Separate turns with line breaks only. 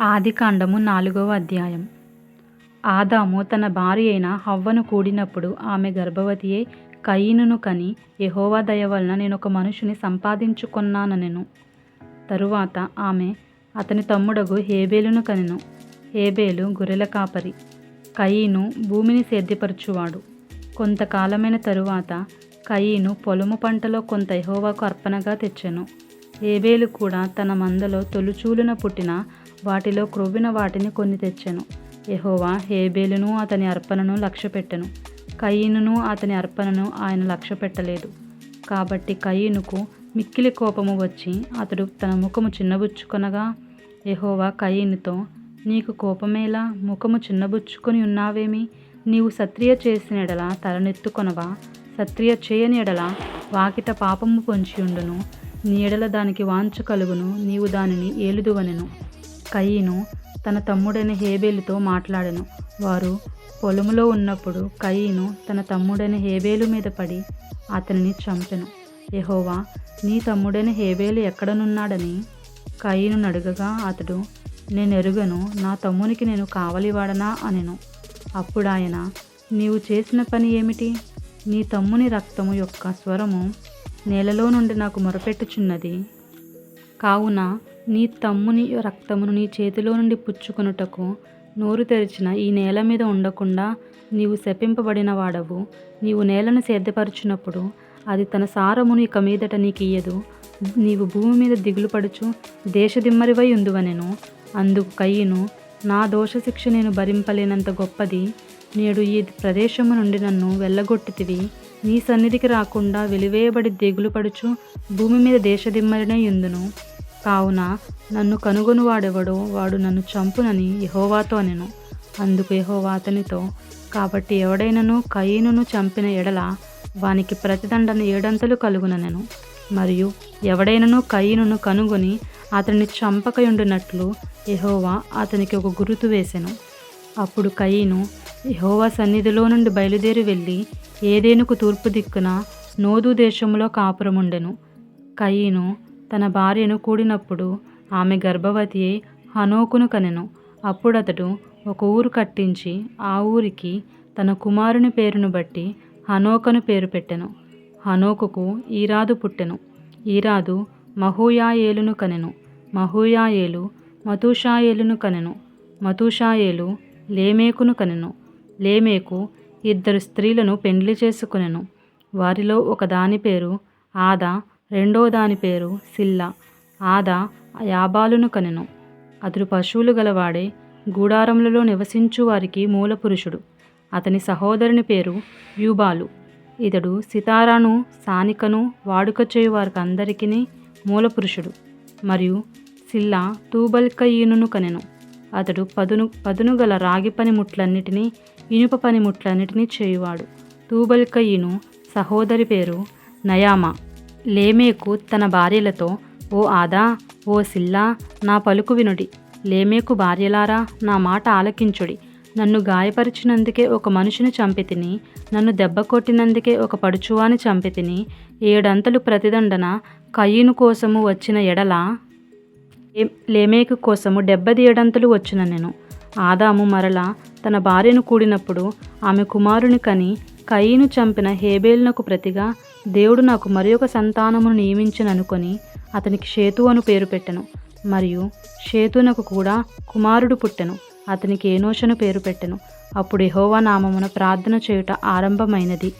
ఆదికాండము నాలుగవ అధ్యాయం. ఆదాము తన భార్య అయిన హవ్వను కూడినప్పుడు ఆమె గర్భవతియే కయీనును కని యహోవా దయ వలన నేను ఒక మనుషుని సంపాదించుకున్నానెను తరువాత ఆమె అతని తమ్ముడగు హేబేలును కనెను. హేబేలు గొర్రెల కాపరి. కయీను భూమిని సేద్యపరచువాడు. కొంతకాలమైన తరువాత కయీను పొలము పంటలో కొంత యహోవాకు అర్పణగా తెచ్చెను. హేబేలు కూడా తన మందలో తొలుచూలున పుట్టిన వాటిలో క్రొవ్విన వాటిని కొన్ని తెచ్చెను. యహోవా హేబేలును అతని అర్పణను లక్ష్యపెట్టెను. కయీనును అతని అర్పణను ఆయన లక్ష్యపెట్టలేదు. కాబట్టి కయీనుకు మిక్కిలి కోపము వచ్చి అతడు తన ముఖము చిన్నబుచ్చుకొనగా యహోవా కయీనుతో నీకు కోపమేలా ముఖము చిన్నబుచ్చుకొని ఉన్నావేమి? నీవు సత్రియ చేసిన ఎడల తలనెత్తుకొనవా? సత్రియ చేయని ఎడల వాకిట పాపము పొంచియుండును. నీ ఎడల దానికి వాంచు కలుగును. నీవు దానిని ఏలుదువనెను. కయీను తన తమ్ముడైన హేబేలుతో మాట్లాడెను. వారు పొలములో ఉన్నప్పుడు కయీను తన తమ్ముడైన హేబేలు మీద పడి అతనిని చంపెను. యహోవా నీ తమ్ముడైన హేబేలు ఎక్కడనున్నాడని? కయీను అడుగగా అతడు నేను ఎరుగను నా తమ్మునికి నేను కావలివాడనా అనెను. అప్పుడు ఆయన నీవు చేసిన పని ఏమిటి? నీ తమ్ముని రక్తము యొక్క స్వరము నేలలో నుండి నాకు మొరపెట్టుచున్నది. కావున నీ తమ్ముని రక్తమును నీ చేతిలో నుండి పుచ్చుకొనుటకు నోరు తెరిచిన ఈ నేల మీద ఉండకుండా నీవు శపింపబడిన వాడవు. నీవు నేలను సేద్యపరచునప్పుడు అది తన సారమును ఇక మీదట నీకియ్యదు. నీవు భూమి మీద దిగులుపడుచు దేశదిమ్మరివై ఉందువనెను అందుకు కయ్యను నా దోషశిక్ష నేను భరింపలేనంత గొప్పది. నేడు ఈ ప్రదేశము నుండి నన్ను వెళ్ళగొట్టితివి. నీ సన్నిధికి రాకుండా వెలివేయబడి దిగులు పడుచు భూమి మీద దేశదిమ్మరినై ఉందును కావున నన్ను కనుగొనువాడెవడో వాడు నన్ను చంపునని యహోవాతో అనెను. అందుకు యహోవా అతనితో కాబట్టి ఎవడైనను కయీనును చంపిన ఎడల వానికి ప్రతిదండన ఏడంతలు కలుగుననెను. మరియు ఎవడైనను కయీనును కనుగొని అతన్ని చంపకయుండునట్లు యహోవా అతనికి ఒక గురుతు వేసెను. అప్పుడు కయీను యహోవా సన్నిధిలో నుండి బయలుదేరి వెళ్ళి ఏదేనుకు తూర్పు దిక్కున నోదు దేశంలో కాపురముండెను. కయీను తన భార్యను కూడినప్పుడు ఆమె గర్భవతి అయి హనోకును కనెను. అప్పుడతడు ఒక ఊరు కట్టించి ఆ ఊరికి తన కుమారుని పేరును బట్టి హనోకను పేరు పెట్టెను. హనోకుకు ఈరాదు పుట్టెను. ఈరాదు మహూయాయేలును కనెను. మహూయాయేలు మతూషాయేలును కనెను. మతూషాయేలు లేమేకును కనెను. లేమేకు ఇద్దరు స్త్రీలను పెండ్లి చేసుకునెను. వారిలో ఒక దాని పేరు ఆదా రెండో దాని పేరు సిల్లా. ఆదా యాబాలును కనెను. అతడు పశువులు గలవాడే గూడారములలో నివసించు వారికి మూలపురుషుడు. అతని సహోదరుని పేరు యూబాలు. ఇతడు సితారాను సానికను వాడుక చేయు వారికి అందరికీ మూలపురుషుడు. మరియు సిల్లా తూబల్కయీనును కనెను. అతడు పదును పదును గల రాగి పనిముట్లన్నిటినీ ఇనుప పనిముట్లన్నిటినీ చేయువాడు. తూబల్కయీను సహోదరి పేరు నయామా. లేమేకు తన భార్యలతో ఓ ఆదా ఓ సిల్లా నా పలుకు వినుడి. లేమేకు భార్యలారా నా మాట ఆలకించుడి. నన్ను గాయపరిచినందుకే ఒక మనిషిని చంపితిని. నన్ను దెబ్బ కొట్టినందుకే ఒక పడుచువాని చంపితిని. ఏడంతలు ప్రతిదండన కయ్యను కోసము వచ్చిన ఎడల లేమేకు కోసము డెబ్బది ఏడంతలు వచ్చిన నేను. ఆదాము మరల తన భార్యను కూడినప్పుడు ఆమె కుమారుని కని కయ్యను చంపిన హేబేల్నకు ప్రతిగా దేవుడు నాకు మరి ఒక సంతానమును నియమించననుకొని అతనికి షేతు అను పేరు పెట్టెను. మరియు షేతునకు కూడా కుమారుడు పుట్టెను. అతనికి ఏనోషను పేరు పెట్టెను. అప్పుడు యహోవా నామమున ప్రార్థన చేయుట ఆరంభమైనది.